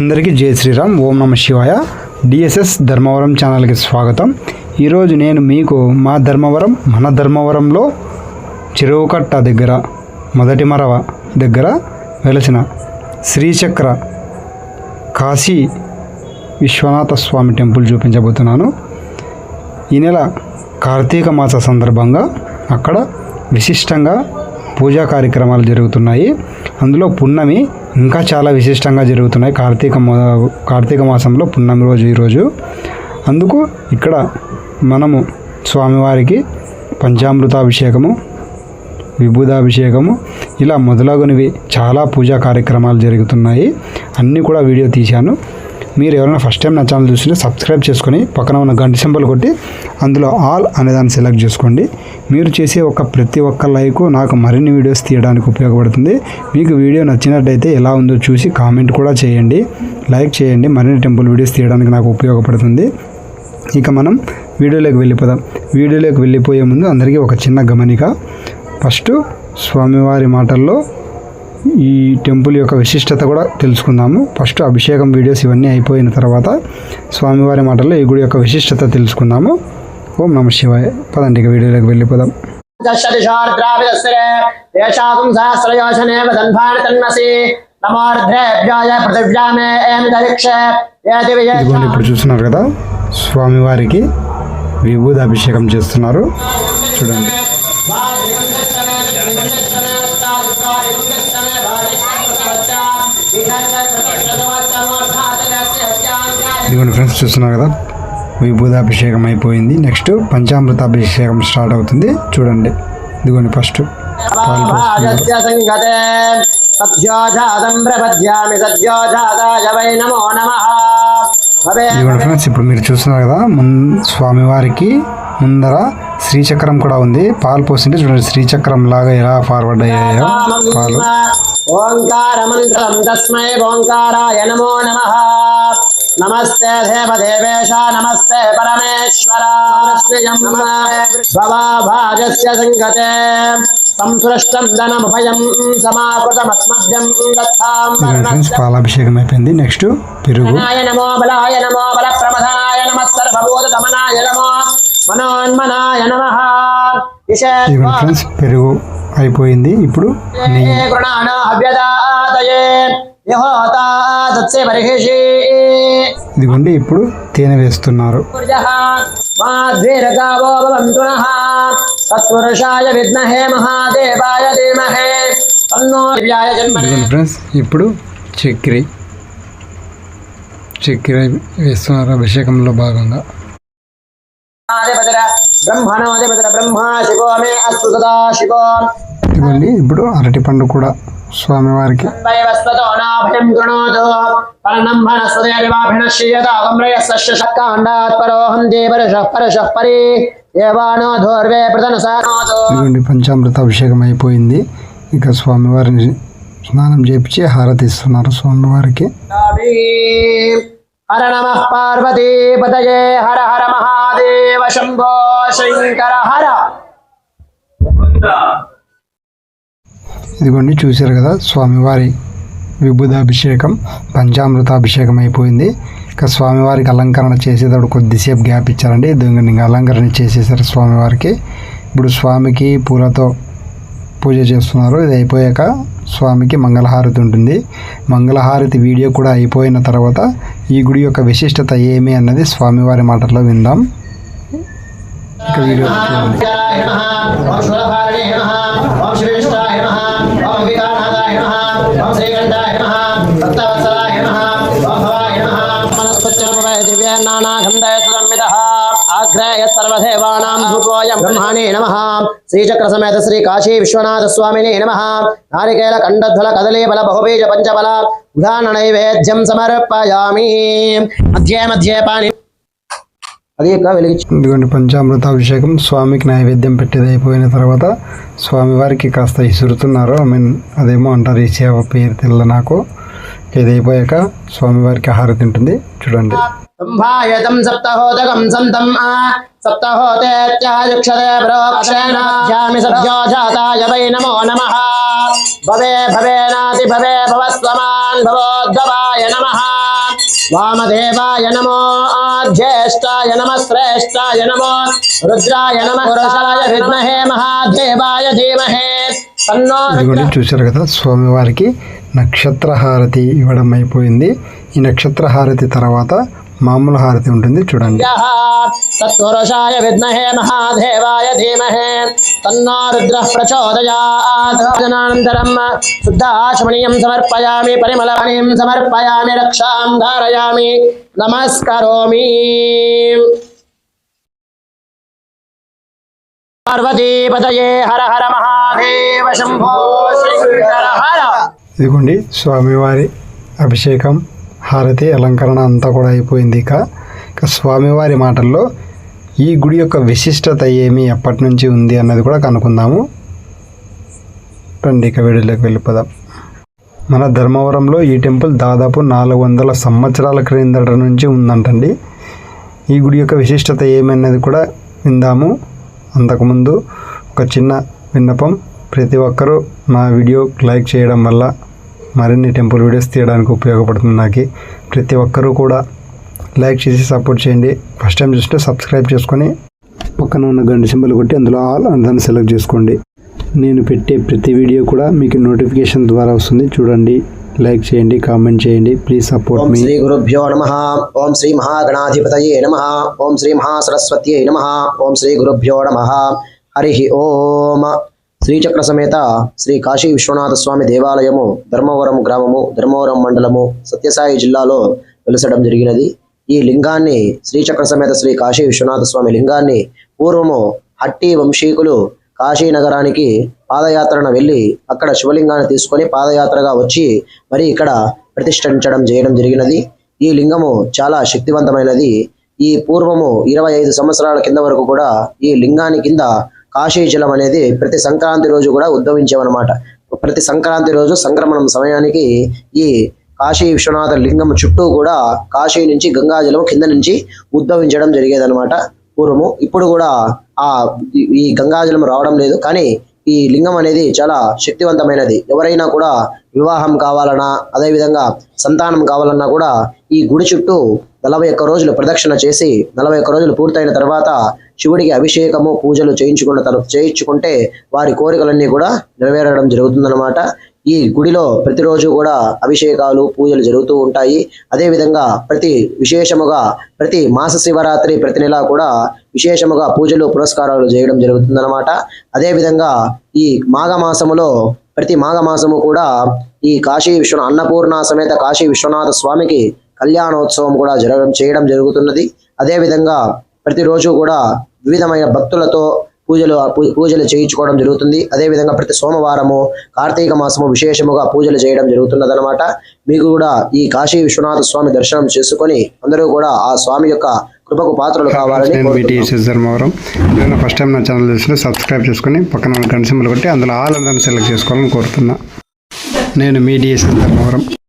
అందరికీ జై శ్రీరామ్ ఓం నమ శివాయ. డిఎస్ఎస్ ధర్మవరం ఛానల్కి స్వాగతం. ఈరోజు నేను మీకు మా ధర్మవరం మన ధర్మవరంలో చెరువుకట్ట దగ్గర మొదటి మరవ దగ్గర వెలసిన శ్రీచక్ర కాశీ విశ్వనాథ స్వామి టెంపుల్ చూపించబోతున్నాను. ఈ నెల కార్తీక మాస సందర్భంగా అక్కడ విశిష్టంగా పూజా కార్యక్రమాలు జరుగుతున్నాయి. అందులో పున్నమి ఇంకా చాలా విశిష్టంగా జరుగుతున్నాయి. కార్తీక మా- కార్తీక మాసంలో పున్నమి రోజు ఈరోజు అందుకు ఇక్కడ మనము స్వామివారికి పంచామృతాభిషేకము విభూదాభిషేకము ఇలా మొదలగునవి చాలా పూజా కార్యక్రమాలు జరుగుతున్నాయి. అన్నీ కూడా వీడియో తీశాను. మీరు ఎవరైనా ఫస్ట్ టైం నా ఛానల్ చూసినా సబ్స్క్రైబ్ చేసుకొని పక్కన ఉన్న గంట సింబల్ కొట్టి అందులో ఆల్ అనే దాన్ని సెలెక్ట్ చేసుకోండి. మీరు చేసే ఒక ప్రతి ఒక్క లైక్ నాకు మరిన్ని వీడియోస్ తీయడానికి ఉపయోగపడుతుంది. మీకు వీడియో నచ్చినట్టయితే ఎలా ఉందో చూసి కామెంట్ కూడా చేయండి. లైక్ చేయండి. మరిన్ని టెంపుల్ వీడియోస్ తీయడానికి నాకు ఉపయోగపడుతుంది. ఇక మనం వీడియోలోకి వెళ్ళిపోదాం. వీడియోలోకి వెళ్ళిపోయే ముందు అందరికీ ఒక చిన్న గమనిక. ఫస్ట్ స్వామివారి మాటల్లో ఈ టెంపుల్ యొక్క విశిష్టత కూడా తెలుసుకుందాము. ఫస్ట్ అభిషేకం వీడియోస్ ఇవన్నీ అయిపోయిన తర్వాత స్వామివారి మాటల్లో ఈ గుడి యొక్క విశిష్టత తెలుసుకుందాము. ఓం నమ శివాయ. పదండి వీడియోలోకి వెళ్ళిపోదాం. ఇప్పుడు చూస్తున్నారు కదా స్వామివారికి విభూత అభిషేకం చేస్తున్నారు. చూడండి. ఇదిగోండి ఫ్రెండ్స్ చూస్తున్నారు కదా? విభూతాభిషేకం అయిపోయింది. నెక్స్ట్ పంచామృత అభిషేకం స్టార్ట్ అవుతుంది. చూడండి. ఇదిగోండి ఫస్ట్ ఇదిగోండి ఫ్రెండ్స్ ఇప్పుడు మీరు చూస్తున్నారు కదా మున్ స్వామివారికి ముందర శ్రీచక్రం కూడా ఉంది. పాలు పోస్తుంటే చూడండి శ్రీచక్రం లాగా ఎలా ఫార్వర్డ్ అయ్యాయో. పాలు. తస్మై ఓంకారాయ నమో నమ. నమస్తే దేవదేవేశ నమస్తే పరమేశ్వర. భవాభాజస్య సంగతే. సంసృష్టం ధనమభయం సమాకృతమస్మభ్యం దత్తాం. పాలాభిషేకం అయిపోయింది నెక్స్ట్ పెరుగు. నమో బలాయ నమో బల ప్రమదాయ నమ. సర్వభూత గమనాయ నమో మనోన్మనాయ నమ. ఇదిగోండి ఫ్రెండ్స్ పెరుగు అయిపోయింది. ఇప్పుడు ఇదిగోండి ఇప్పుడు తేనె వేస్తున్నారు. ఫ్రెండ్స్ ఇప్పుడు చక్కెర చక్కెర వేస్తున్నారు అభిషేకంలో భాగంగా. ఇదండి ఇప్పుడు అరటి పండు కూడా స్వామివారికి. వారికి పంచామృత అభిషేకం అయిపోయింది. ఇక స్వామివారిని స్నానం చేపించి హారతి ఇస్తున్నారు స్వామివారికి. హర నమ పార్వతీపతయే హర హర మహాదేవ శంభో శంకర హర. ఇదిగోండి చూశారు కదా స్వామివారి విభుదాభిషేకం పంచామృతాభిషేకం అయిపోయింది. ఇక స్వామివారికి అలంకరణ చేసేటప్పుడు కొద్దిసేపు గ్యాప్ ఇచ్చారండి. ఇంకా అలంకరణ చేసేసారు స్వామివారికి. ఇప్పుడు స్వామికి పూలతో పూజ చేస్తున్నారు. ఇది అయిపోయాక స్వామికి మంగళహారతి ఉంటుంది మంగళహారతి వీడియో కూడా అయిపోయిన తర్వాత ఈ గుడి యొక్క విశిష్టత ఏమి అన్నది స్వామివారి మాటల్లో విందాం ఇక వీడియో చూడండి ఆగ్రేయ సర్వదేవానాం భూపోయం బ్రహ్మాణే నమ శ్రీచక్ర సమేత శ్రీ కాశీ విశ్వనాథ స్వామినే నమ నారికేల కండధ్వల కదలీ బల బహుబీజ పంచబల ఉదాహరణ నైవేద్యం సమర్పయామి మధ్యే మధ్యే పాని అది ఇంకా వెలిగించి ఇదిగోండి పంచామృత అభిషేకం స్వామికి నైవేద్యం పెట్టేది అయిపోయిన తర్వాత స్వామివారికి కాస్త ఇసురుతున్నారు. ఐ మీన్ అదేమో అంటారు ఈ సేవ పేరు తెల్ల నాకు. ఇది అయిపోయాక స్వామివారికి హారతి ఉంటుంది చూడండి. సంభాయతం సప్తహోదకం సంతం సప్తహోతేత్యాయుక్షతే ప్రోక్షేణాధ్యామి సద్యో జాతాయ వై నమో నమః. భవే భవేనాతి భవే భవస్వమాన్ భవోద్భవాయ నమః. వామదేవాయ నమో జ్యేష్ఠాయ నమ శ్రేష్ఠాయ నమో రుద్రాయ నమ. పురుషాయ విద్మహే మహాదేవాయ ధీమహే. తన్నో ఇదిగోండి చూశారు కదా స్వామివారికి నక్షత్రహారతి ఇవ్వడం అయిపోయింది ఈ నక్షత్రహారతి తర్వాత మామూలు హారతి ఉంటుంది. చూడండి. యః తత్పురుషాయ విద్మహే మహాదేవాయ ధీమహే. తన్నారుద్ర ప్రచోదయానంతరం ప్రచోదయాత్. సమర్పయామి పరిమళమణిం సమర్పయామి రక్షాం ధారయామి. నమస్కరోమి. పార్వతీపతయే హర హర మహాదేవ శంభో. శంకర హర. ఇదిగోండి స్వామివారి అభిషేకం హారతి అలంకరణ అంతా కూడా అయిపోయింది ఇక. ఇక స్వామివారి మాటల్లో ఈ గుడి యొక్క విశిష్టత ఏమి ఎప్పటి నుంచి ఉంది అన్నది కూడా కనుక్కుందాము. రండి ఇక వీడియోలోకి వెళ్ళిపోదాం. మన ధర్మవరంలో ఈ టెంపుల్ దాదాపు నాలుగు వందల సంవత్సరాల క్రిందట నుంచి ఉందంటండి. ఈ గుడి యొక్క విశిష్టత ఏమన్నది కూడా విందాము. అంతకుముందు ఒక చిన్న విన్నపం. ప్రతి ఒక్కరూ నా వీడియో లైక్ చేయడం వల్ల మరిన్ని టెంపుల్ వీడియోస్ తీయడానికి ఉపయోగపడుతుంది నాకు. ప్రతి ఒక్కరూ కూడా లైక్ చేసి సపోర్ట్ చేయండి. ఫస్ట్ టైం చూస్తే సబ్స్క్రైబ్ చేసుకొని పక్కన ఉన్న గంట సింబల్ కొట్టి అందులో ఆల్ దాన్ని సెలెక్ట్ చేసుకోండి. నేను పెట్టే ప్రతి వీడియో కూడా మీకు నోటిఫికేషన్ ద్వారా వస్తుంది. చూడండి లైక్ చేయండి కామెంట్ చేయండి. ప్లీజ్ సపోర్ట్ మీ. శ్రీ గురుభ్యో నమ. ఓం శ్రీ మహాగణాధిపతయే నమ. ఓం శ్రీ మహాసరస్వత్యై నమ. ఓం శ్రీ గురుభ్యో నమ. హరి ఓం. శ్రీచక్ర సమేత శ్రీ కాశీ విశ్వనాథ స్వామి దేవాలయము ధర్మవరం గ్రామము ధర్మవరం మండలము సత్యసాయి జిల్లాలో వెలసడం జరిగినది. ఈ లింగాన్ని శ్రీచక్ర సమేత శ్రీ కాశీ విశ్వనాథ స్వామి లింగాన్ని పూర్వము హట్టి వంశీకులు కాశీ నగరానికి పాదయాత్రన వెళ్ళి అక్కడ శివలింగాన్ని తీసుకొని పాదయాత్రగా వచ్చి మరి ఇక్కడ ప్రతిష్ఠించడం చేయడం జరిగినది. ఈ లింగము చాలా శక్తివంతమైనది. ఈ పూర్వము ఇరవై ఐదు సంవత్సరాల కింద వరకు కూడా ఈ లింగాని కింద కాశీ జలం అనేది ప్రతి సంక్రాంతి రోజు కూడా ఉద్భవించేవన్నమాట. ప్రతి సంక్రాంతి రోజు సంక్రమణం సమయానికి ఈ కాశీ విశ్వనాథ లింగం చుట్టూ కూడా కాశీ నుంచి గంగాజలం కింద నుంచి ఉద్భవించడం జరిగేదన్నమాట. పూర్వము ఇప్పుడు కూడా ఆ ఈ- ఈ గంగాజలం రావడం లేదు. కానీ ఈ లింగం అనేది చాలా శక్తివంతమైనది. ఎవరైనా కూడా వివాహం కావాలన్నా అదేవిధంగా సంతానం కావాలన్నా కూడా ఈ గుడి చుట్టూ నలభై ఒక్క రోజులు ప్రదక్షిణ చేసి నలభై ఒక్క రోజులు పూర్తయిన తర్వాత శివుడికి అభిషేకము పూజలు చేయించుకున్న తర్వాత చేయించుకుంటే వారి కోరికలన్నీ కూడా నెరవేరడం జరుగుతుందన్నమాట. ఈ గుడిలో ప్రతిరోజు కూడా అభిషేకాలు పూజలు జరుగుతూ ఉంటాయి. అదేవిధంగా ప్రతి విశేషముగా ప్రతి మాస శివరాత్రి ప్రతి నెల కూడా విశేషముగా పూజలు పురస్కారాలు చేయడం జరుగుతుందన్నమాట. అదేవిధంగా ఈ మాఘమాసములో ప్రతి మాఘమాసము కూడా ఈ కాశీ విశ్వ అన్నపూర్ణ సమేత కాశీ విశ్వనాథ స్వామికి కళ్యాణోత్సవం కూడా జరగడం చేయడం జరుగుతున్నది. అదేవిధంగా ప్రతిరోజు కూడా వివిధమైన భక్తులతో పూజలు పూజలు చేయించుకోవడం జరుగుతుంది. అదేవిధంగా ప్రతి సోమవారము కార్తీక మాసము విశేషముగా పూజలు చేయడం జరుగుతున్నదన్నమాట. మీకు కూడా ఈ కాశీ విశ్వనాథ స్వామి దర్శనం చేసుకొని అందరూ కూడా ఆ స్వామి యొక్క కృపకు పాత్రలు కావాలని ధర్మవరం నేను ఫస్ట్ టైం నా ఛానల్ చూస్తే సబ్స్క్రైబ్ చేసుకొని పక్కన సింబల్ కొట్టి అందులో ఆల్ అందరిని సెలెక్ట్ చేసుకోవాలని కోరుతున్నా. నేను మీ డిఎస్ఎస్ ధర్మవరం